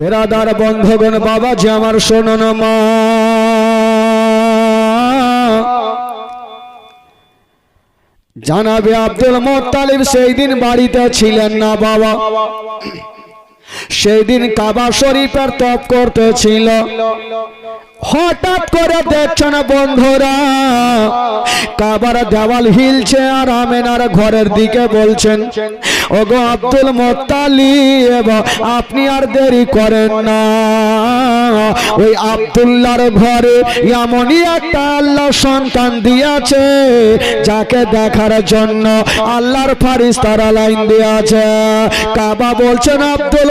বেরাদার বন্ধগণ বাবা যে আমার শোনন মা। জানাবে আব্দুল মোত্তালিব, সেই দিন বাড়িতে ছিলেন না বাবা। সেই দিন কাবা শরীফের তপ করতেছিল হঠাৎ করে দেখছেন বন্ধুরা, কাবার দেওয়াল হিলছে আর আমেনার ঘরের দিকে বলছেন, ওগো আব্দুল মোতালি এবং আপনি আর দেরি করেন না। ওই আব্দুল্লাহর ঘরে এমনই একটা আল্লাহ সন্তান দিয়েছে, যাকে দেখার জন্য আল্লাহর ফারিস তারা লাইন দিয়েছে। কাবা বলছেন, আব্দুল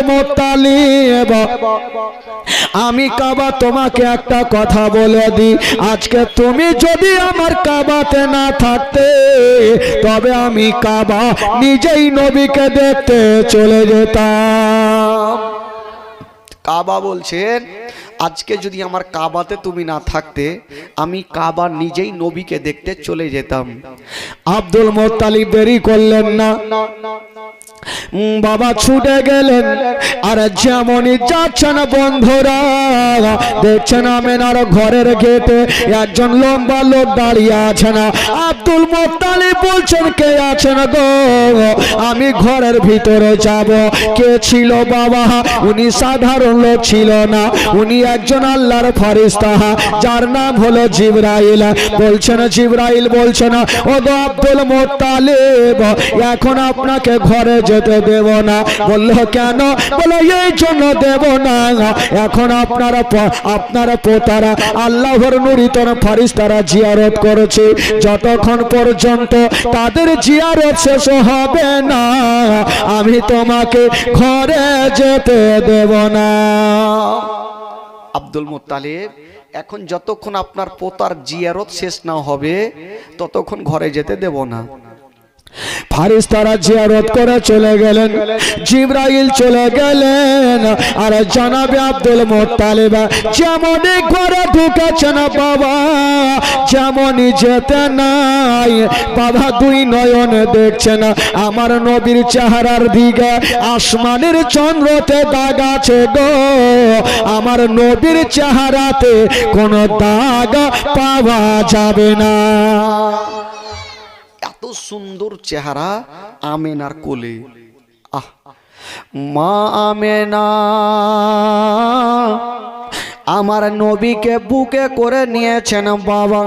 আমি কাবা তোমাকে একটা কথা বলে দিই। আজকে তুমি যদি আমার কাবাতে না থাকতে, তবে আমি কাবা নিজেই নবীকে দেখতে চলে যেতাম। কাবা বলছেন, আজকে যদি আমার কাবাতে তুমি না থাকতে, আমি কাবা নিজেই নবীকে দেখতে চলে যেতাম। আব্দুল মোত্তালিব দেরি করলেন না। বাবা ছুটে গেলেন। আর যেমনই যাচ্ছেন বন্ধুরা, দেখছেন আমেনার ঘরের গেটে একজন লম্বা লোক দাঁড়িয়ে আছে না আব্দুল মোত্তালিব বলছেন, কে আছেন গো? আমি ঘরের ভিতরে যাব। কে ছিল বাবা? উনি সাধারণ লোক ছিল না। উনি একজন আল্লাহর ফারিস্তা যার নাম হলো জিব্রাইল। বলছেন জিব্রাইল বলছেন ও গো আব্দুল মোত্তালিব, এখন আপনাকে ঘরে যেতে দেব না। বলল, কেন? বলো, এই জন্য দেব না এখন আপনারা আপনারা পোতারা আল্লাহর নুরিতন ফারিস্তারা জিয়ারত করেছে। যতক্ষণ পর্যন্ত তাদের জিয়ারত শেষ হবে না, আমি তোমাকে ঘরে যেতে দেব না। আব্দুল মোত্তালেব, এখন যতক্ষণ আপনার পোতার জিয়ারত শেষ না হবে, ততক্ষণ ঘরে যেতে দেব না। ফারিস্তারা জিয়ারত করে চলে গেলেন, জিব্রাইল চলে গেলেন, আর জানাবে আব্দুল মোত্তালিব, যেমনই ঘরে ঢুকেছেন বাবা, যেমনই যেতে নাই, বাবা দুই নয়নে দেখছেন, আমার নবীর চেহারার দিকে আসমানের চন্দ্রতে দাগ আছে গো, আমার নবীর চেহারাতে কোনো দাগ পাওয়া যাবে না। সুন্দর চেহারা আমেনার কোলে। আহ, মা আমেনা, আমার নবীকে বুকে করে নিয়েছেন বাবা।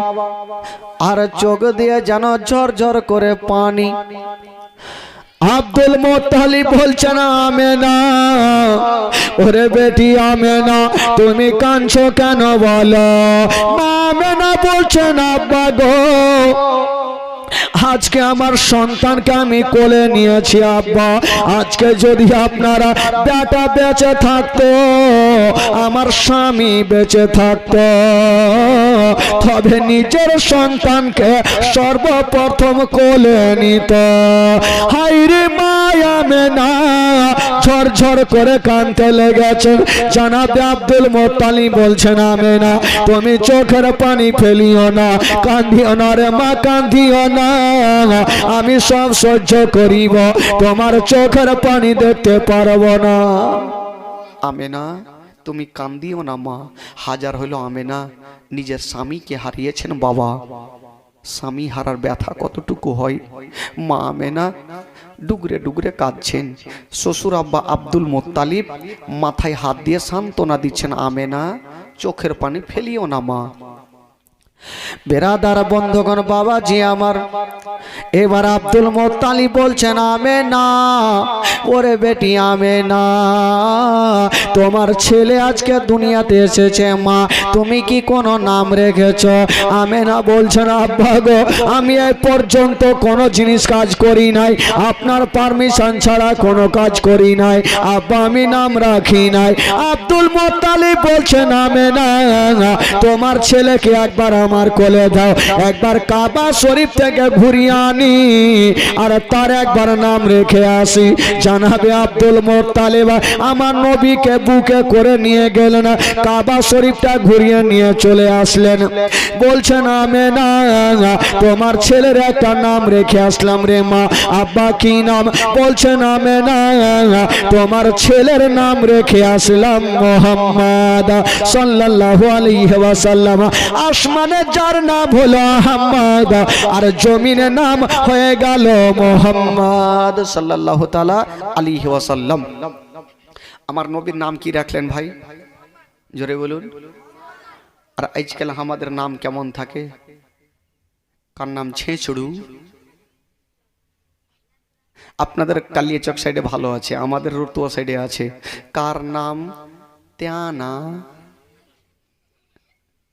আর চোখ দিয়ে যেন ঝরঝর করে পানি। আব্দুল মোত্তালিব বলছেন, আমেনা, ওরে বেটি আমেনা, তুমি কাঁদছো কেন বলো? আমেনা বলছেন, আব্বা গো আজকে আমার সন্তানকে আমি কোলে নিয়েছি, আব্বা। আজকে যদি আপনারা বেটা বেঁচে থাকতো, আমার স্বামী বেঁচে থাকতো, তবে নিজের সন্তানকে সর্বপ্রথম কোলে নিত। হাইরে মেনা ঝরঝর করে কানতে লেগেছেন জানাতে বলছেন আমেনা তুমি চোখের পানি ফেলিও না, কান্দিও না রে মা, কান্দিও না। আমি সব সহ্য করিব, তোমার চোখের পানি দেখতে পারব না। আমেনা, তুমি কান্দিও না মা, হাজার হলো আমেনা, নিজের স্বামীকে হারিয়েছেন বাবা। স্বামী হারার ব্যথা কতটুকু হয়? মা আমেনা ডুগরে ডুগরে কাঁদছেন। শ্বশুর আব্বা আব্দুল মোত্তালিব মাথায় হাত দিয়ে সান্ত্বনা দিচ্ছেন, আমেনা, চোখের পানি ফেলিও না মা। বেরাদার বন্ধগণ, বাবাজি আমার। এবার আব্দুল মোত্তালি বলছেন আমে না ওরে বেটি আমে না তোমার ছেলে আজকে দুনিয়াতে এসেছে, মা, তুমি কি কোনো নাম রেখেছ? আমে না বলছেন, আব্বা গো, আমি এই পর্যন্ত কোনো জিনিস কাজ করি নাই, আপনার পারমিশন ছাড়া কোনো কাজ করি নাই, আব্বা, আমি নাম রাখি নাই। আব্দুল মোত্তালি বলছেন আমে না তোমার ছেলেকে একবার আমার কোলে দাও একবার কাবা শরীফ থেকে ঘুরিয়ে আনি, আর তার একবার নাম রেখে আসি। জানাবে আব্দুল মোত্তালিব, আমার নবীকে বুকে করে নিয়ে গেলেন, কাবা শরীফটা ঘুরিয়ে নিয়ে চলে আসলেন। বলছেন আমি না তোমার ছেলের একটা নাম রেখে আসলাম রে মা, আব্বা কি নাম? বলছেন আমি না তোমার ছেলের নাম রেখে আসলাম মোহাম্মদ সাল্লাল্লাহু আলাইহি ওয়াসাল্লাম। আসমানে যার নাম হলো আহমদ আর জমিনে নাম হয়ে গেল মোহাম্মদ সাল্লাল্লাহু তাআলা আলাইহি ওয়াসাল্লাম। আমার নবীর নাম কি রাখলেন ভাই? জোরে বলুন। আর আজকাল আমাদের নাম কেমন থাকে? কার নাম ছেঁচড়ু? আপনাদের কালিয়াচক সাইডে ভালো আছে, আমাদের রতুয়া সাইডে আছে। কার নাম? ত্যানা।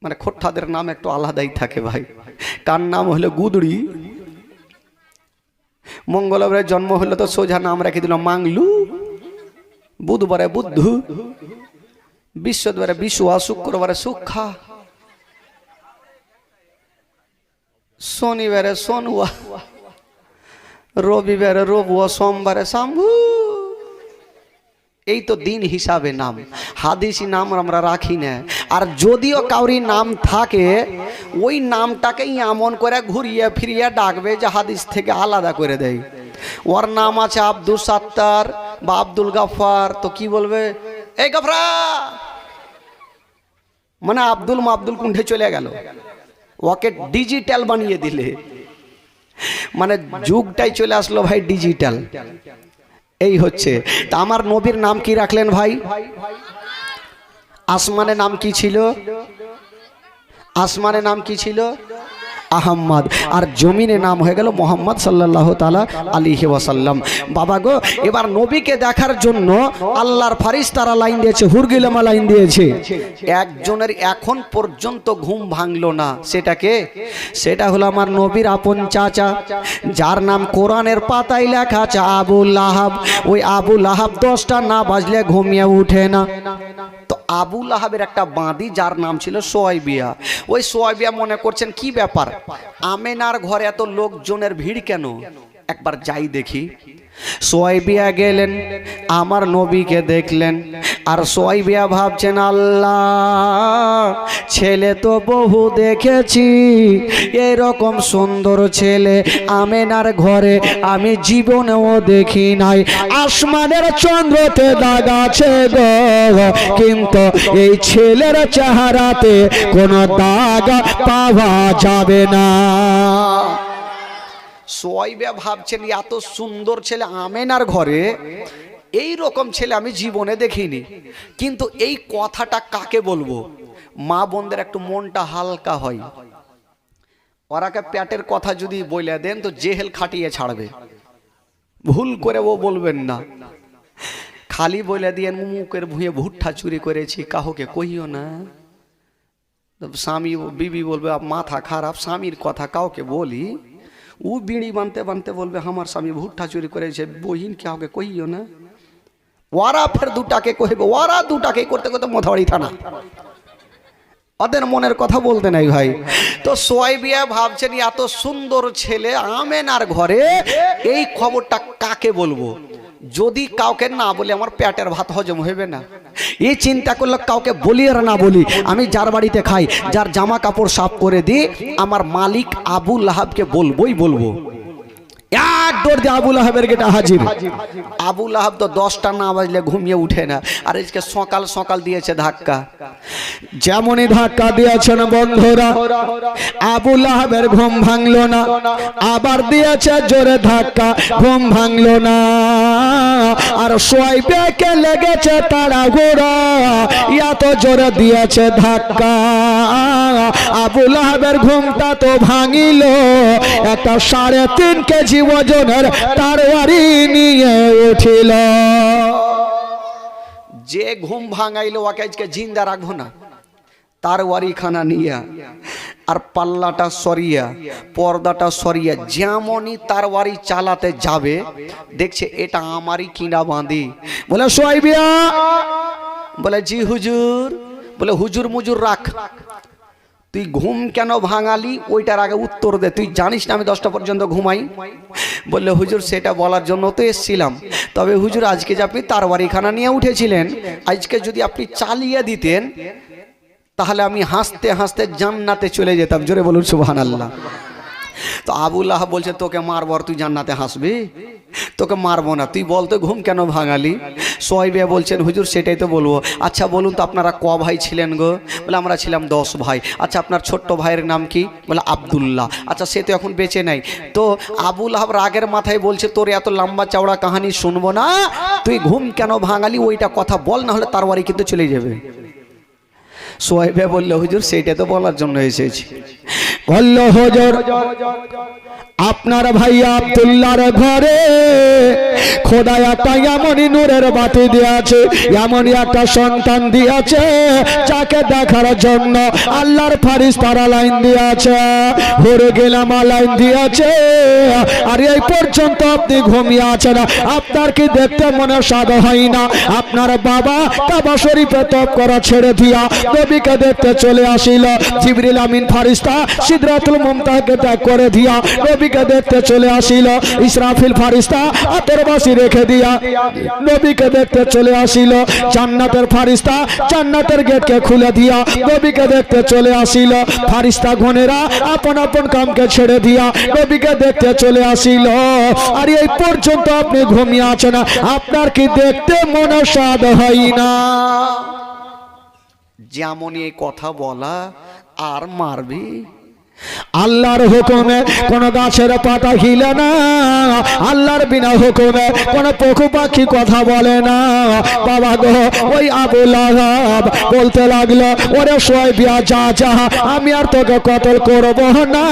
মানে খোট্টাদের নাম একটু আলাদাই থাকে ভাই। কার নাম হলো গুদড়ি? মঙ্গলবারে জন্ম হলো তো সোজা নাম রেখে দিল মাংলু। বুধবারে বুদ্ধু। বৃহস্পতিবারে বিশুয়া, শুক্রবারে সুখা। শনিবারে সোনুয়া। রবিবারে রবুয়া, সোমবারে শাম্ভু। এই তো দিন হিসাবে নাম। হাদিসি নাম আমরা রাখি না। আর যদিও কাউরি নাম থাকে, ওই নামটাকেই এমন করে ঘুরিয়ে ফিরিয়ে ডাকবে যে হাদিস থেকে আলাদা করে দেয়। ওর নাম আছে আব্দুল সাত্তার বা আব্দুল গাফার তো কি বলবে? এই গাফরা মানে আব্দুল মাবদুল কুণ্ঠে চলে গেল। ওকে ডিজিটাল বানিয়ে দিলে। মানে যুগটাই চলে আসলো ভাই ডিজিটাল। এই হচ্ছে। তা আমার নবীর নাম কি রাখলেন ভাই? আসমানের নাম কি ছিল? আসমানের নাম কি ছিল? আহম্মদ। আর জমিনে নাম হয়ে গেল মোহাম্মদ সাল্লাহ তালা আলিহি ওয়াসাল্লাম। বাবা গো, এবার নবীকে দেখার জন্য আল্লাহর ফারিস তারা লাইন দিয়েছে, হুরগিলামা লাইন দিয়েছে। একজনের এখন পর্যন্ত ঘুম ভাঙলো না। সেটাকে সেটা হলো আমার নবীর আপন চাচা, যার নাম কোরআনের পাতায় লেখা আছে আবুল আহাব ওই আবুল আহাব দশটা না বাজলে ঘুমিয়ে উঠে না। তো আবুল আহাবের একটা বাঁদি, যার নাম ছিল সোয়াইবিয়া। ওই সোয়াইবিয়া মনে করছেন কি ব্যাপার? আমেনার ঘরে এত লোকজনের ভিড় কেন? একবার যাই দেখি। সোয়াইবিয়া গেলেন, আমার নবীকে দেখলেন। আর সোয়াইবিয়া ভাবছেন, আল্লাহ, ছেলে তো বহু দেখেছি, এরকম সুন্দর ছেলে। আমেনার ঘরে আমি জীবনেও দেখি নাই। আসমানের চন্দ্রতে দাগ আছে কিন্তু এই ছেলের চেহারাতে কোনো দাগ পাওয়া যাবে না। সোয়াইবা ভাবছেন, এত সুন্দর ছেলে আমেনার ঘরে এই রকম ছেলে আমি জীবনে দেখিনি। কিন্তু এই কথাটা কাকে বলব? মা বোনদের একটু মনটা হালকা হয়। ওরাকে প্যাটের কথা যদি বলে দেন, তো জেহেল খাটিয়ে ছাড়বে। ভুল করে ও বলবেন না। খালি বলে দিয়ে মুখের ভুঁয়ে ভুট্টা চুরি করেছি, কাহকে কহিও না। স্বামী, বিবি বলবে "আপ মাথা খারাপ, স্বামীর কথা কাউকে বলি। ও বিড়ি বানতে বানতে বলবে আমার স্বামী ভুট্টা চুরি করেছে বহিন কে কাউকে কহিও না ওরা ফের দুটাকে কহিবে ওরা দুটাকে করতে করতে মোথাবাড়ি থানা ওদের মনের কথা বলতে নাই ভাই তো সোয়াইবিয়া ভাবছেন এত সুন্দর ছেলে আমেনার ঘরে এই খবরটা কাকে বলব যদি কাউকে না বলে আমার পেটের ভাত হজম হবে না এই চিন্তা করলে কাউকে বলি আর না বলি, আমি যার বাড়িতে খাই, যার জামা কাপড় সাফ করে দিই, আমার মালিক আবু লাহাবকে বলবোই বলব। আবুল আহাব তো দশটা না বাজলে ঘুমিয়ে উঠে না, আর আজকে সকাল সকাল দিয়েছে ধাক্কা। যেমনই ধাক্কা দিয়েছেন বন্ধুরা আবুল আহাবের ঘুম ভাঙলো না, আবার দিয়েছে জোরে ধাক্কা, ঘুম ভাঙলো না। আর সোয়াইবেকে লেগেছে তারা গোড়া এত জোরে দিয়েছে ধাক্কা। আবুল আহাবের ঘুমটা তো ভাঙিল। একটা সাড়ে তিন কেজি ওজনের তারওয়ারি নিয়ে উঠিল। যে ঘুম ভাঙাইলো, ওকে আজকে জিন্দা রাখব না। তার ওয়ারিখানা নিয়া। আর পাল্লাটা সরিয়া, পর্দাটা সরিয়া, যেমনই তার ওয়ারি চালাতে যাবে, দেখছে এটা আমারই কিনা বাঁধি। বলে সোয়াইবিয়া বলে, জি হুজুর, বলে, হুজুর মুজুর রাখ। তুই ঘুম কেন ভাঙালি? ওইটার আগে উত্তর দে। তুই জানিস না আমি দশটা পর্যন্ত ঘুমাই? বললে, হুজুর, সেটা বলার জন্য তো এসছিলাম। তবে হুজুর, আজকে যে আপনি তারবারিখানা নিয়ে উঠেছিলেন, আজকে যদি আপনি চালিয়ে দিতেন তাহলে আমি হাসতে হাসতে জান্নাতে চলে যেতাম। জোরে বলুন সুবহান আল্লাহ তো আবুল্লাহ বলছে, তোকে মারবো আর তুই জান্নাতে হাসবি? তোকে মারবো না। তুই বলতো ঘুম কেন ভাঙালি? সোয়াইবে বলছেন হুজুর, সেটাই তো বলব। আচ্ছা বলুন তো, আপনারা ক ভাই ছিলেন গো? বলে, আমরা ছিলাম দশ ভাই। আচ্ছা আপনার ছোট্ট ভাইয়ের নাম কি? বলে, আবদুল্লাহ। আচ্ছা সে তো এখন বেঁচে নাই। তো আবুল আহাব রাগের মাথায় বলছে, তোর এত লম্বা চওড়া কাহানি শুনব না। তুই ঘুম কেন ভাঙালি? ওইটা কথা বল, না হলে তার বাড়ি কিন্তু চলে যাবে। সোয়াইবে বললে হুজুর সেইটা তো বলার জন্য এসেছি। আপনার ভাই আব্দুল্লাহর ঘরে একটা এমনই নূরের বাতি দিয়েছে এমনই একটা সন্তান দিয়েছে, যাকে দেখার জন্য আল্লাহর ফারিস তারা লাইন দিয়েছে গেলাম লাইন দিয়েছে, আর এই পর্যন্ত আপনি ঘুমিয়ে আছেন আপনার কি দেখতে মনে স্বাদ হয় না? আপনার বাবা কাবা শরীফে তপ করা ছেড়ে দিয়া নবীকে দেখতে চলে আসিল। জিবরিল আমিন ফারিস্তা সিদরাতুল মুমতাহকে ত্যাগ করে দিয়া নবীকে দেখতে চলে আসিল। ইসরাফিল ফারিস্তা আতর বাসি রেখে দিয়া নবীকে দেখতে চলে আসিল। জান্নাতের ফারিস্তা জান্নাতের গেটকে খুলে দিয়া নবীকে দেখতে চলে আসিল। ফারিস্তা ঘনেরা আপন আপন কামকে ছেড়ে দিয়া নবীকে দেখতে চলে আসিল। আর, এই পর্যন্ত আপনি ঘুমিয়ে আছেন আপনার কি দেখতে মনে স্বাদ হয় না? যেমন এই কথা বলা, আর মারবি? আল্লাহর হুকুমে কোন গাছের পাতা হিলে না। আল্লাহর বিনা হুকুমে কোন পশু পাখি কথা বলে না। বাবা গো, ওই আবুল আহাব বলতে লাগল, ওরে সোয় বিয়া যা যা, আমি আর তোকে কতল করব না।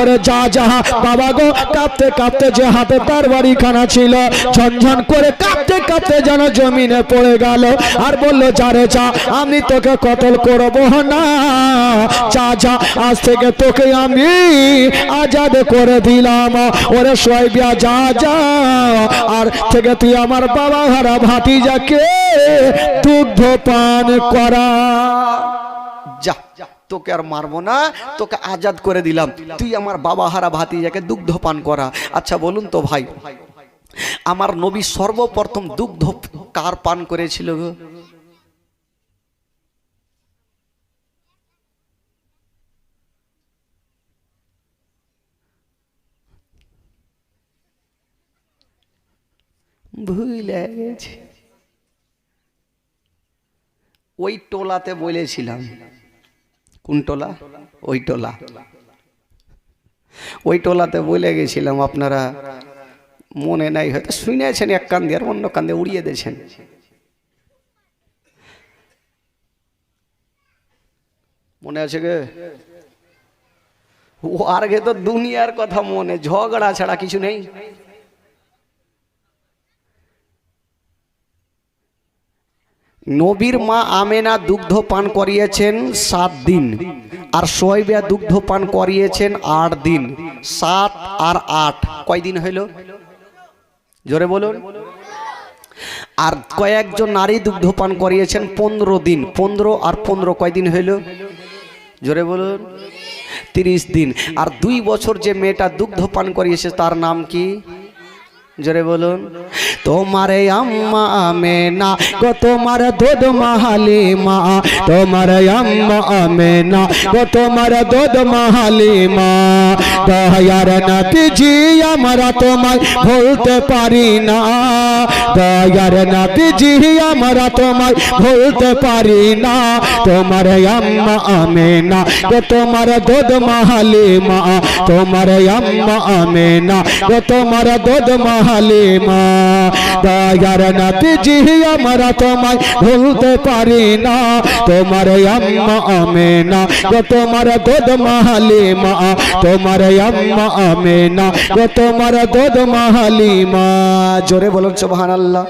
ওরে যা যা, বাবা গো, কাঁপতে কাঁপতে যে হাতে তার বাড়ি খানা ছিল, ঝনঝন করে কাঁপতে কাঁপতে যেন জমিনে পড়ে গেল আর বলল যারে যা, আমি তোকে কতল করব না। যা যা, আজ থেকে তোকে আমি আজাদ করে দিলাম। ওরে সোয়াইবিয়া, যা যা। আর থেকে তুই আমার বাবা, হারা ভাতিজাকে দুগ্ধ পান করা। যা, তোকে আর মারবো না, তোকে আজাদ করে দিলাম। তুই আমার বাবা, হারা ভাতিজাকে দুগ্ধ পান করা। আচ্ছা বলুন তো ভাই, আমার নবী সর্বপ্রথম দুগ্ধ কার পান করেছিল গো? ভুলে গেছি। ওই টোলাতে বলেছিলাম। কোন টোলা? ওই টোলা। ওই টোলাতে বলে গেছিলাম, আপনারা মনে নাই হয়তো শুনেছেন, এক কান দিয়ে আর অন্য কান দিয়ে উড়িয়ে দিয়েছেন। মনে আছে গে? ও আর গে তো দুনিয়ার কথা মনে, ঝগড়া ছাড়া কিছু নেই। নবীর মা আমেনা দুগ্ধ পান করিয়েছেন সাত দিন, আর সোয়েবিয়া দুগ্ধ পান করিয়েছেন আট দিন, সাত আর আট। কয়দিন হইল? জোরে বলুন। আর কয়েকজন নারী দুগ্ধ পান করিয়েছেন পনেরো দিন, পনেরো আর পনেরো কয়দিন হইল? জোরে বলুন। তিরিশ দিন। আর দুই বছর যে মেয়েটা দুগ্ধ পান করিয়েছে, তার নাম কি? জোরে বলুন। তোমারে আম্মা আমেনা গো, তোমার দুধ মাহালি মা তোমার আম্মা আমেনা গো, তোমার দুধ মাহালি মা দয়ার নাতিজি, আমরা তোমায় ভুলতে পারি না। দয়ার নাতিজি, আমরা তোমায় ভুলতে পারি না। তোমার আম্মা আমেনা গো তোমার দুধ মাহালি মা তোমার আম্মা আমেনা গো তোমার দুধ মাহালি মা দয়ার নাতিজি, আমরা তোমায় ভুলতে পারি না। তোমার আম্মা আমেনা গো তোমার দুধ মাহালি মা তোমার আম্মা আমেনা গো তোমার দুধ মাহালি মা জোরে বলুন সুবহানাল্লাহ।